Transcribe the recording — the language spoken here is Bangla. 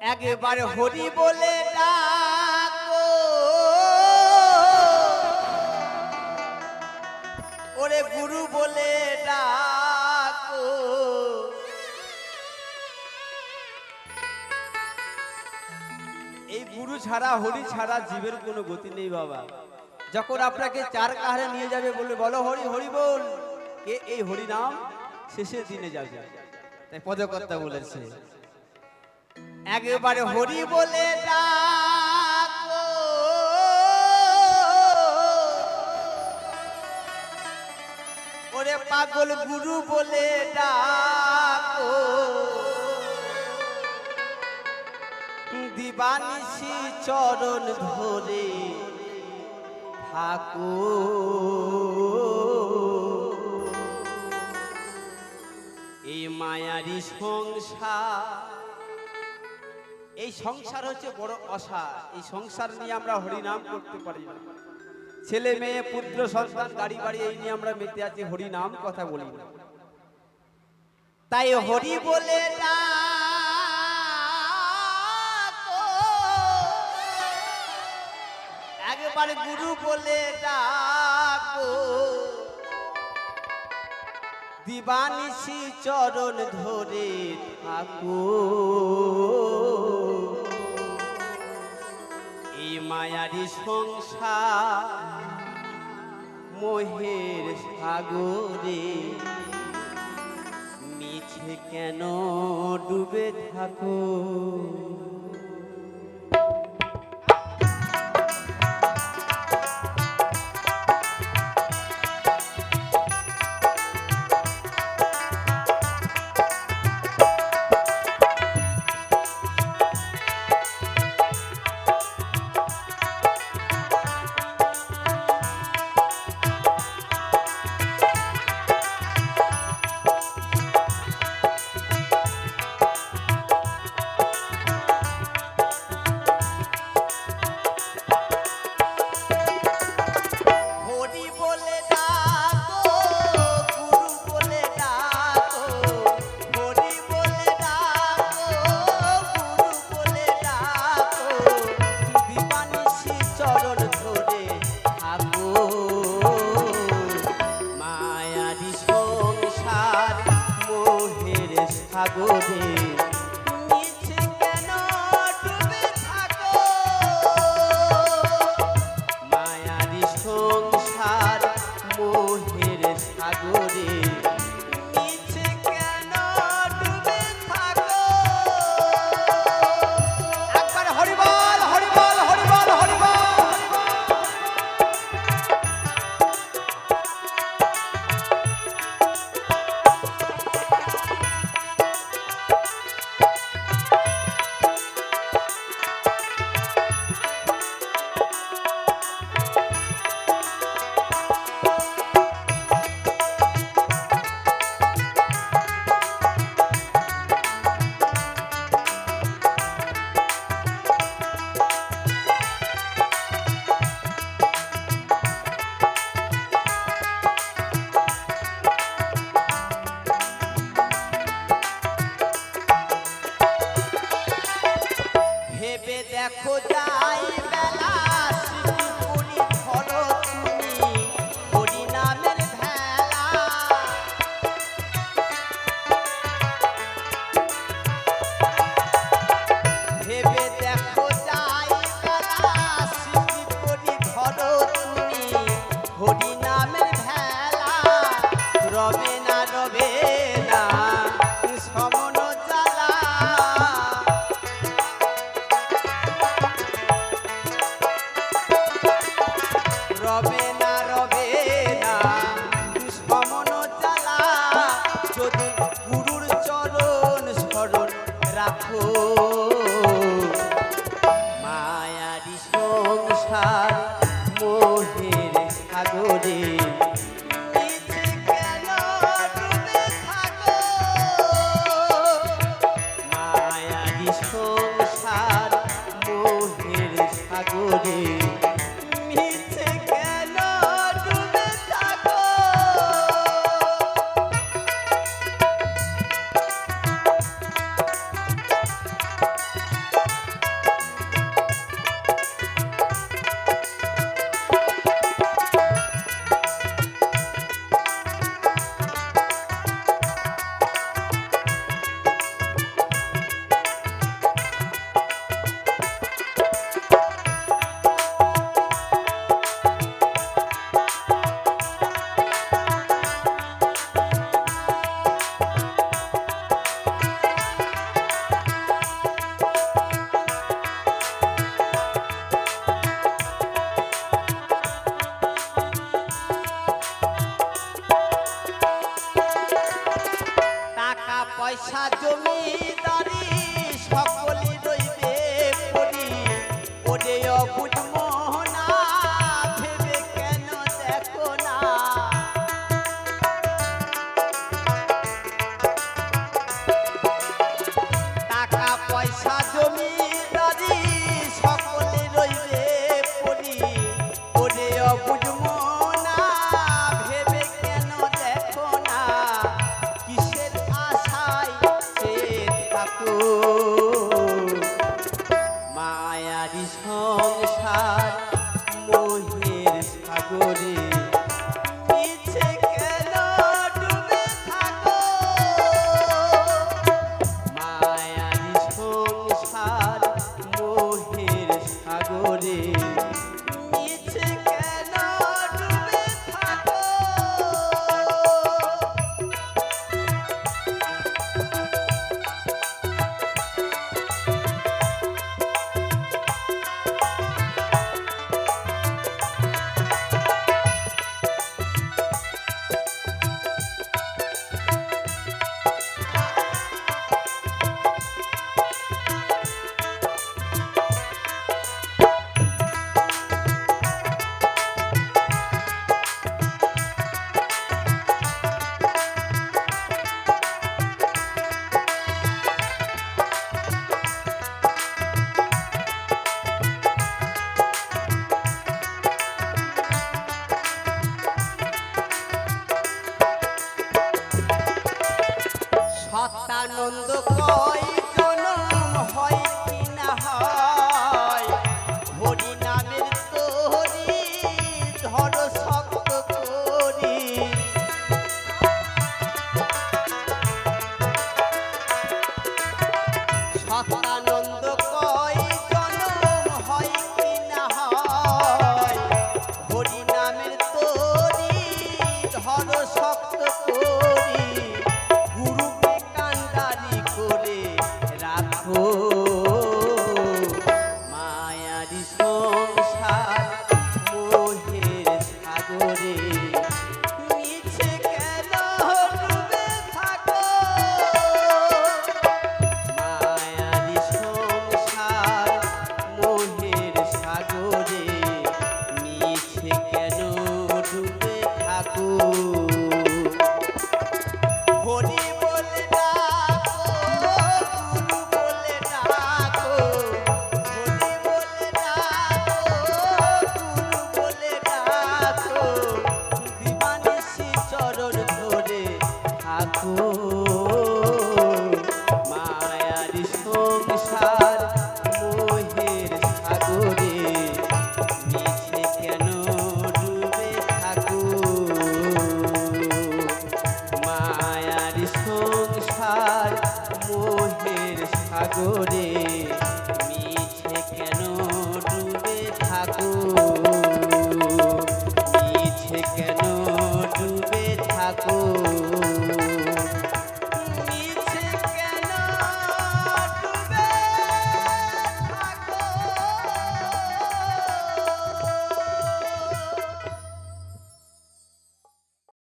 একবার হরি বলে ডাকো। ওরে গুরু বলে ডাকো। এই গুরু ছাড়া হরি ছাড়া জীবের কোনো গতি নেই বাবা। যখন আপনাকে চার কাহারে নিয়ে যাবে বলে বলো হরি হরি বল। কে এই হরি নাম? শেষের দিনে যাবে। তাই পদকর্তা বলেছে। একবারে হরি বলে ডাকো। ওরে পাগল গুরু বলে ডাকো। দিবানিসি চরণ ধরে থাকো। এই মায়ারি সংসার এই সংসার হচ্ছে বড় অসা এই সংসার নিয়ে আমরা হরিনাম করতে পারি না। ছেলে মেয়ে, পুত্র, সন্তান, গাড়ি বাড়ি, এই নিয়ে আমরা মেতে আছি, হরিনাম কথা বলি না। তাই হরি বলে ডাকো। একবার গুরু বলে ডাকো। দিবানিসি চরণ ধরে থাকো। মায়ারি সংসার মোহের সাগরে। মিছে কেন ডুবে থাকো? সাগরে মায়ারি সংসার মোহের সাগরে। দেখো যাই বেলা